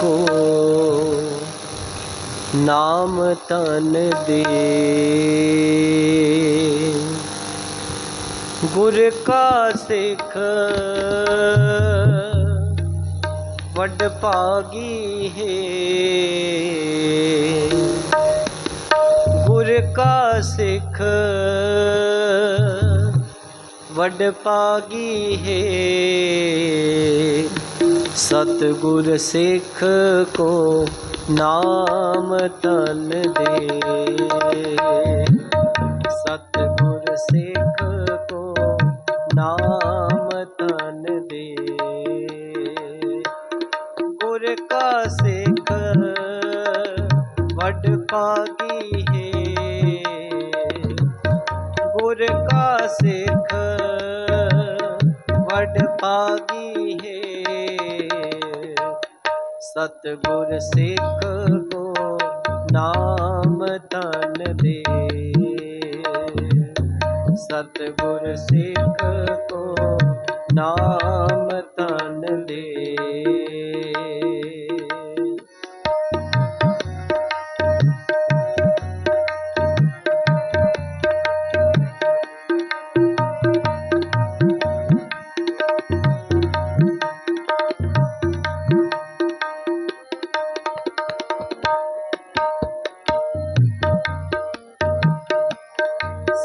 ਕੋ ਨਾਮ ਤਨ ਦੇ। ਗੁਰ ਕਾ ਸਿੱਖ ਵੱਡ ਭਾਗੀ ਹੈ। ਗੁਰ ਕਾ ਸਿੱਖ ਵੱਡ ਭਾਗੀ ਹੈ। ਸਤਿਗੁਰ ਸਿੱਖ ਕੋ ਨਾਮ ਤਨ ਦੇ। ਸਤਿਗੁਰ ਸਿੱਖ ਕੋ ਨਾਮ ਤਨ ਦੇ। ਗੁਰ ਕਾ ਸਿੱਖ ਵੱਡ ਭਾਗੀ ਹੈ। ਗੁਰ ਕਾ ਸਿੱਖ ਵੱਡ ਭਾਗੀ ਸਤਿਗੁਰ ਸਿੱਖ ਕੋ ਨਾਮ ਤਨ ਦੇ। ਸਤਿਗੁਰ ਸਿੱਖ ਕੋ ਨਾਮ ਤਨ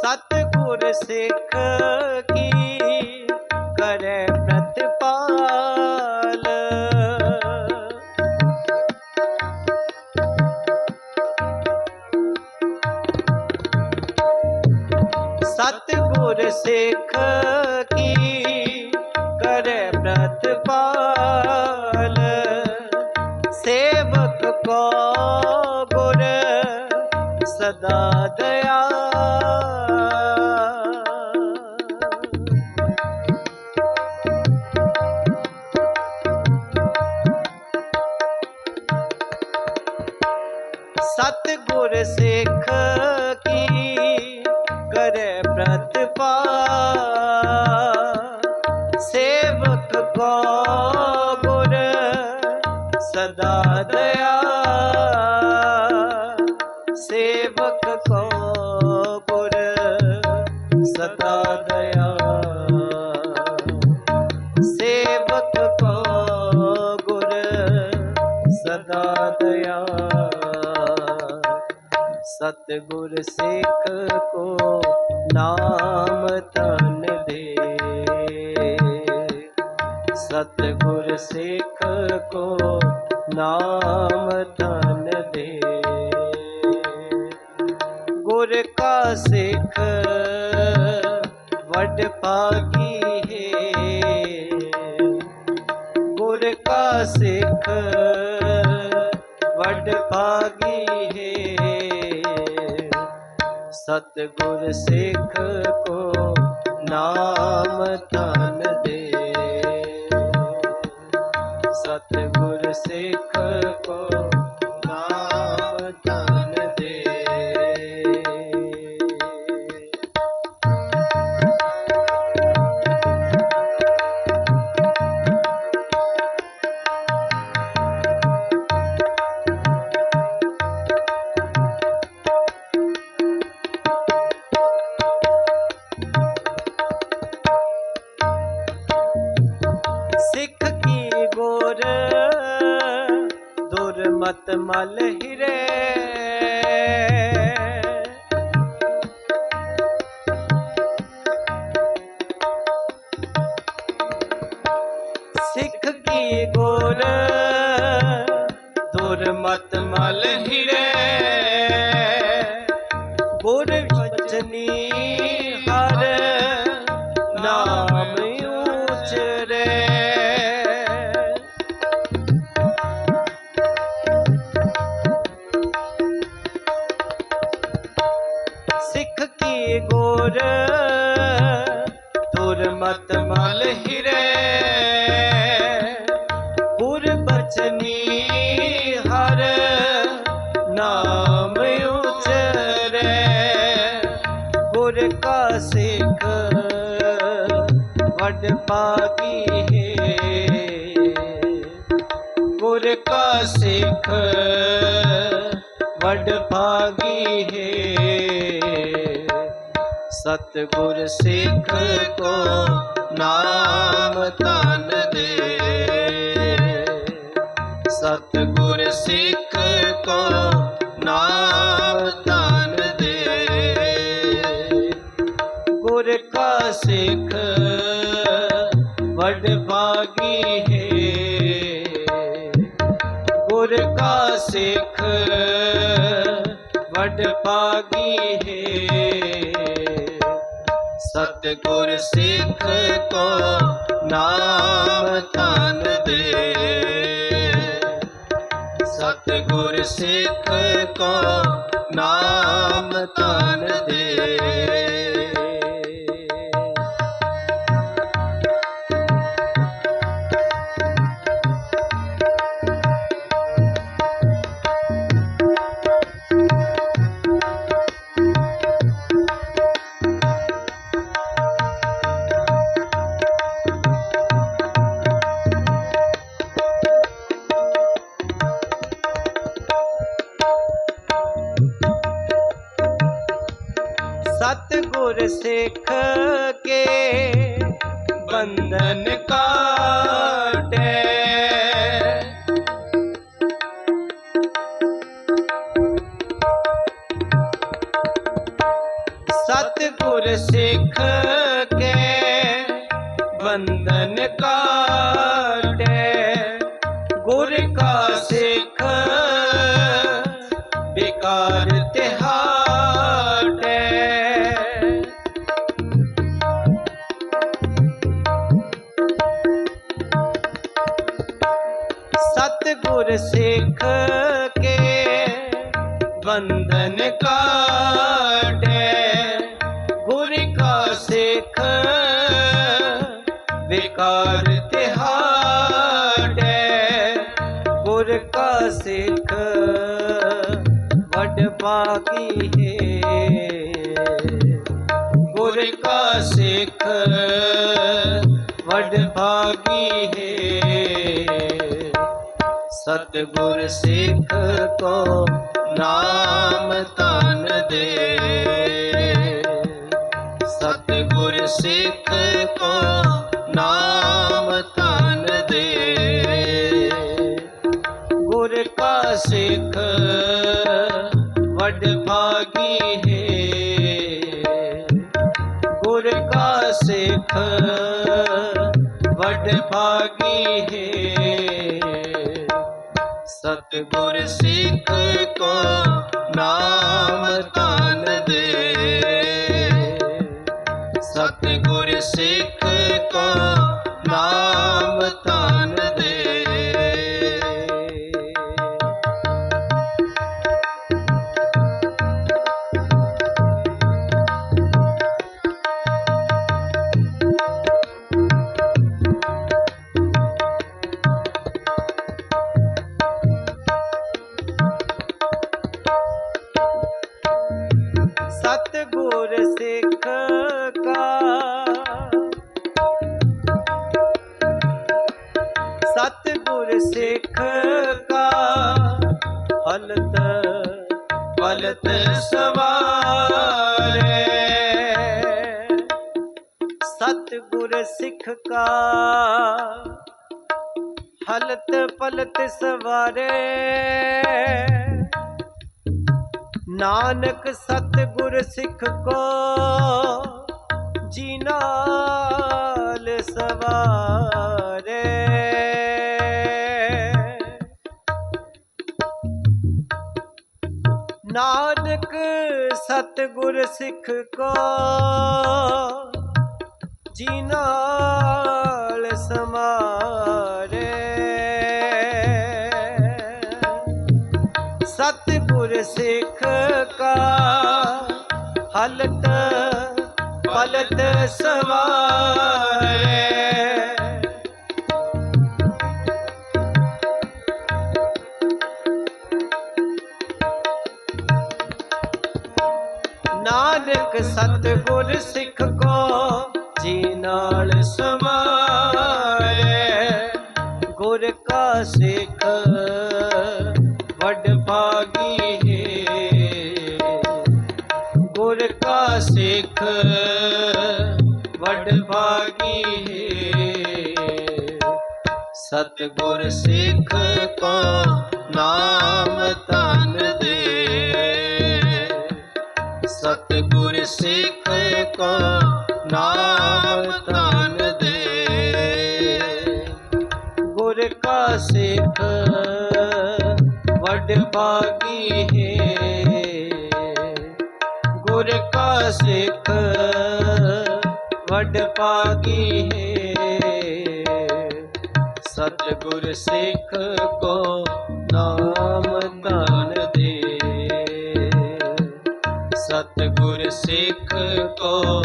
ਸਤਿਗੁਰ ਸਿੱਖ ਕੀ ਕਰੈ ਪ੍ਰਤਪਾਲ। ਸਤਿਗੁਰ ਸਿੱਖ ਕੀ ਕਰੈ ਪ੍ਰਤਪਾਲ। ਸੇਵਕ ਕੋ ਗੁਰ ਸਦਾ ਦਇਆ ਸਤਿਗੁਰ ਸਿੱਖ ਕੀ ਕਰੈ ਪ੍ਰਤਪਾ ਸੇਵਕ ਕੋ ਗੁਰ ਸਦਾ ਦਇਆ? ਸੇਵਕ ਕੋ ਗੁਰ ਸਦਾ ਦਇਆ? ਸਤਿਗੁਰ ਸਿੱਖ ਕੋ ਨਾਮ ਤਨ ਦੇ। ਸਤਿਗੁਰ ਸਿੱਖ ਕੋ ਨਾਮ ਤਨ ਦੇ। ਗੁਰ ਕਾ ਸਿੱਖ ਵੱਡ ਭਾਗੀ ਹੈ। ਗੁਰ ਕਾ ਸਿੱਖ ਸਤਿਗੁਰ ਸਿੱਖ ਕੋ ਨਾਮ ਧਨ ਦੇ। ਸਤਿਗੁਰ ਸਿੱਖ ਤੁਰ ਮਤ ਮਲ ਹਿਰੇ। ਵੱਡ ਭਾਗੀ ਹੈ। ਗੁਰ ਕਾ ਸਿੱਖ ਵੱਡ ਭਾਗੀ ਹੈ। ਸਤਿਗੁਰ ਸਿੱਖ ਕੋ ਨਾਮ ਤਨ ਦੇ। ਸਤਿਗੁਰ ਸਿੱਖ ਕੋ ਨਾਮ ਤਨ ਦੇ। ਗੁਰ ਕਾ ਸਿੱਖ ਸਿੱਖ ਵਡ ਭਾਗੀ ਹੈ। ਸਤਿਗੁਰ ਸਿੱਖ ਕੋ ਨਾਮ ਤਨ ਦੇ। ਸਤਿਗੁਰ ਸਿੱਖ ਕੋ ਨਾਮ ਤਨ ਦੇ। ਸਤਿਗੁਰ ਸਿੱਖ ਕੇ ਬੰਧਨ ਕਾਟੇ ਸਤਿਗੁਰ ਸਿੱਖ ਕੇ ਬੰਧਨ ਕਾਟੇ ਗੁਰ ਕਾ ਸਿੱਖ ਸਤਿਗੁਰ ਸਿੱਖ ਕੇ ਬੰਧਨ ਕਾਟੇ ਗੁਰ ਕਾ ਸਿੱਖ ਵਿਕਾਰ ਤਿਹਾਟੇ ਗੁਰ ਕਾ ਸਿੱਖ ਵਡ ਬਾਗੀ ਹੈ ਗੁਰ ਕਾ ਸਿੱਖ ਵਡ ਭਾਗੀ ਹੈ ਸਤਿਗੁਰ ਸਿੱਖ ਕੋ ਨਾਮ ਤਨ ਦੇ। ਸਤਿਗੁਰ ਸਿੱਖ ਕੋ ਨਾਮ ਤਨ ਦੇ। ਗੁਰ ਕਾ ਸਿੱਖ ਵੱਡ ਭਾਗੀ ਹੈ। ਗੁਰ ਕਾ ਸਿੱਖ ਵੱਡ ਭਾਗੀ ਹੈ। ਸਤਿਗੁਰ ਸਿੱਖ ਕੋ ਨਾਮ ਤਨ ਦੇ। ਸਤਿਗੁਰ ਸਿੱਖ ਕੋ ਨਾਮ ਪਲਤ ਸਵਾਰੇ ਨਾਨਕ ਸਤਿਗੁਰ ਸਿੱਖ ਕੋ ਜੀ ਸਵਾਰੇ। ਨਾਨਕ ਸਤਿਗੁਰ ਸਿੱਖ ਕੋ ਜੀ ਨਾਲ ਸਮਾਰੇ ਸਤਿਗੁਰ ਸਿੱਖ ਕਾ ਹਲਤ ਪਲਤ ਸਵਾਰੇ। ਨਾਨਕ ਸਤਿਗੁਰ ਸਿੱਖ ਸਿੱਖ ਵਡ ਭਾਗੀ ਹੈ ਸਤਿਗੁਰ ਸਿੱਖ ਕੋ ਨਾਮ ਤਨ ਦੇ। ਸਤਿਗੁਰ ਸਿੱਖ ਕੋ ਨਾਮ ਤਨ ਦੇ। ਗੁਰ ਕਾ ਸਿੱਖ ਵੱਡ ਭਾਗੀ ਗੁਰ ਕਾ ਸਿੱਖ ਵੱਡ ਭਾਗੀ ਹੈ। ਸਤਿਗੁਰ ਸਿੱਖ ਕੋ ਨਾਮ ਧਨ ਦੇ। ਸਤਿਗੁਰ ਸਿੱਖ ਕੋ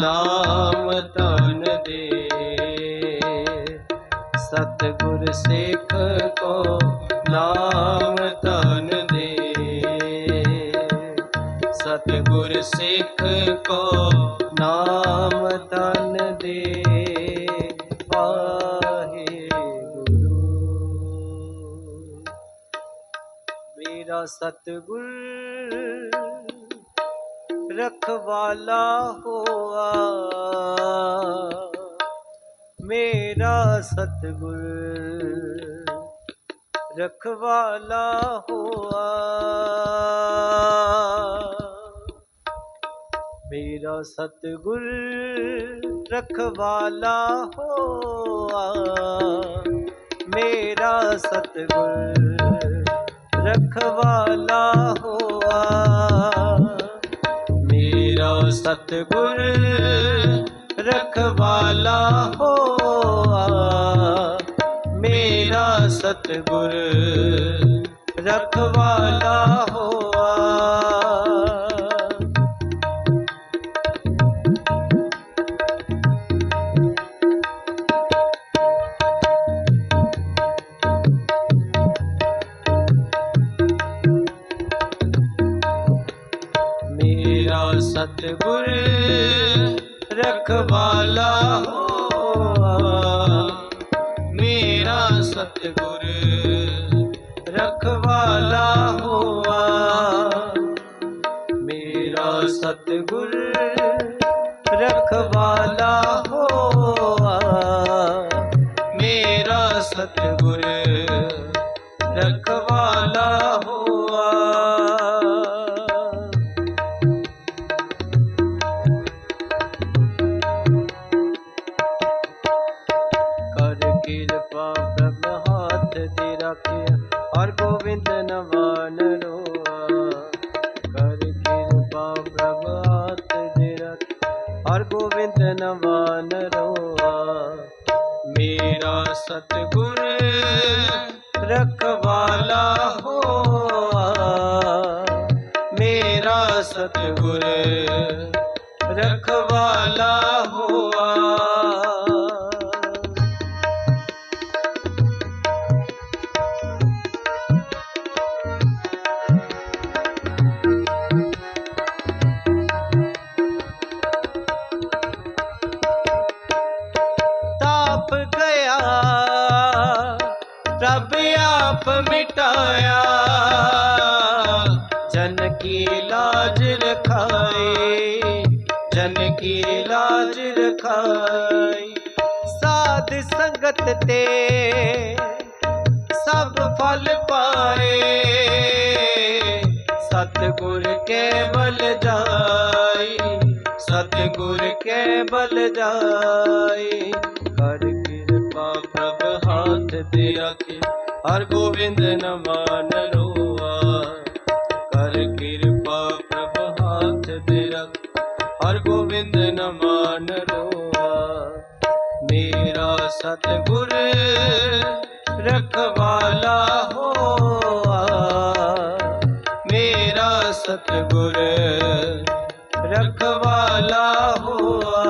ਨਾਮ ਧਨ ਦੇ। ਸਤਿਗੁਰ ਸਿੱਖ ਕੋ ਨਾਮ ਸਤਿਗੁਰ ਰਖਵਾਲਾ ਹੋਆ। ਮੇਰਾ ਸਤਿਗੁਰ ਰਖਵਾਲਾ ਹੋਆ। ਮੇਰਾ ਸਤਿਗੁਰ ਰਖਵਾਲਾ ਹੋਆ। ਮੇਰਾ ਸਤਿਗੁਰ ਰਖਵਾਲਾ ਹੋਆ। ਮੇਰਾ ਸਤਿਗੁਰ ਰਖਵਾਲਾ ਹੋਆ। ਮੇਰਾ ਸਤਿਗੁਰ ਰਖਵਾਲਾ ਹੋਆ। ਮੇਰਾ ਸਤਿਗੁਰ ਰਖਵਾਲਾ ਹੋ। ਰਖਵਾਲਾ ਹੋਆ ਮੇਰਾ ਸਤਿਗੁਰ ਰਖਵਾਲਾ ਹੋ ਮਿਟਾਇਆ ਜਨ ਕੀ ਲਾਜ ਰਖਾਈ ਜਨ ਕੀ ਲਾਜ ਰਖਾਈ। ਸਾਧ ਸੰਗਤ ਤੇ ਸਭ ਫਲ ਪਾਏ। ਸਤਿਗੁਰ ਕੇ ਬਲ ਜਾਈ ਸਤਿਗੁਰ ਕੇ ਬਲ ਜਾਈ ਕਰ ਕਿਰਪਾ ਪ੍ਰਭ, ਹਾਥ ਤੇ ਆਖੇ। ਹਰ ਗੋਬਿੰਦ ਨਮਾਨ ਰੋਆ। ਕਰ ਕਿਰਪਾ ਪ੍ਰਭ ਹੱਥ ਤੇ ਰੱਖ, ਹਰ ਗੋਬਿੰਦ ਨਮਾਨ ਰੋਆ। ਮੇਰਾ ਸਤਿਗੁਰ ਰਖਵਾਲਾ ਹੋਆ। ਮੇਰਾ ਸਤਿਗੁਰ ਰਖਵਾਲਾ ਹੋਆ।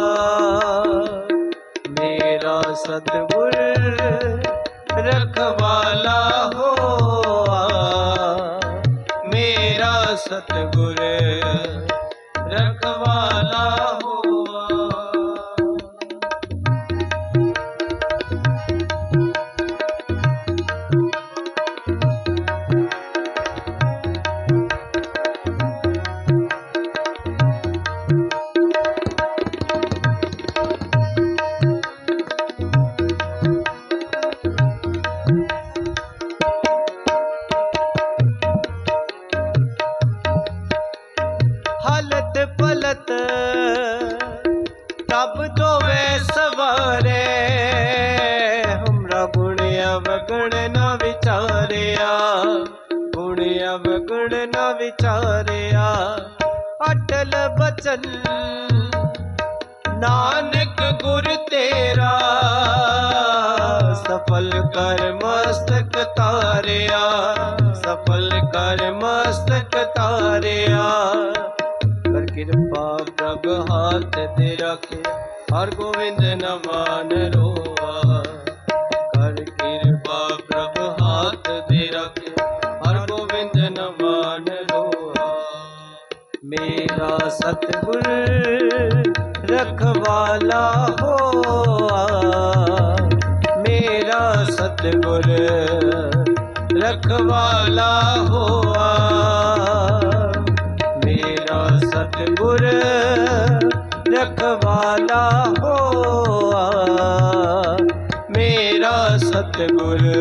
ਮੇਰਾ ਸਤਿਗੁਰ ਰਖਵਾਲਾ ਹੋਆ। ਮੇਰਾ ਸਤਿਗੁਰ ਰਖਵਾਲਾ ਰੱਬ ਧੋਵੇ ਸਵਾਰੇ ਹਮਰਾ ਬੁਣਿਆ ਵਗਣ ਨਾ ਵਿਚਾਰਿਆ ਬੁਣਿਆ ਵਗਣ ਨਾ ਵਿਚਾਰਿਆ। ਅਟਲ ਬਚਨ, ਨਾਨਕ ਗੁਰ ਤੇਰਾ, ਸਫਲ ਕਰ ਮਸਤਕ ਤਾਰਿਆ, ਸਫਲ ਕਰ ਮਸਤਕ ਤਾਰਿਆ। ਕਿਰਪਾ ਪ੍ਰਭ ਹਾਥ ਤੇ ਰੱਖੇ, ਹਰ ਗੋਬਿੰਦ ਨਮਾਨ ਰੋਆ। ਕਰ ਕਿਰਪਾ ਪ੍ਰਭ ਹਾਥ ਦੇ ਰੱਖੇ, ਹਰ ਗੋਬਿੰਦ ਨਮਾਨ ਰੋਆ। ਮੇਰਾ ਸਤਿਗੁਰ ਰਖਵਾਲਾ ਹੋਆ। ਮੇਰਾ ਸਤਿਗੁਰ ਰਖਵਾਲਾ ਹੋਆ। ਸਤਿਗੁਰ ਰਖਵਾਲਾ ਹੋਆ। ਮੇਰਾ ਸਤਿਗੁਰ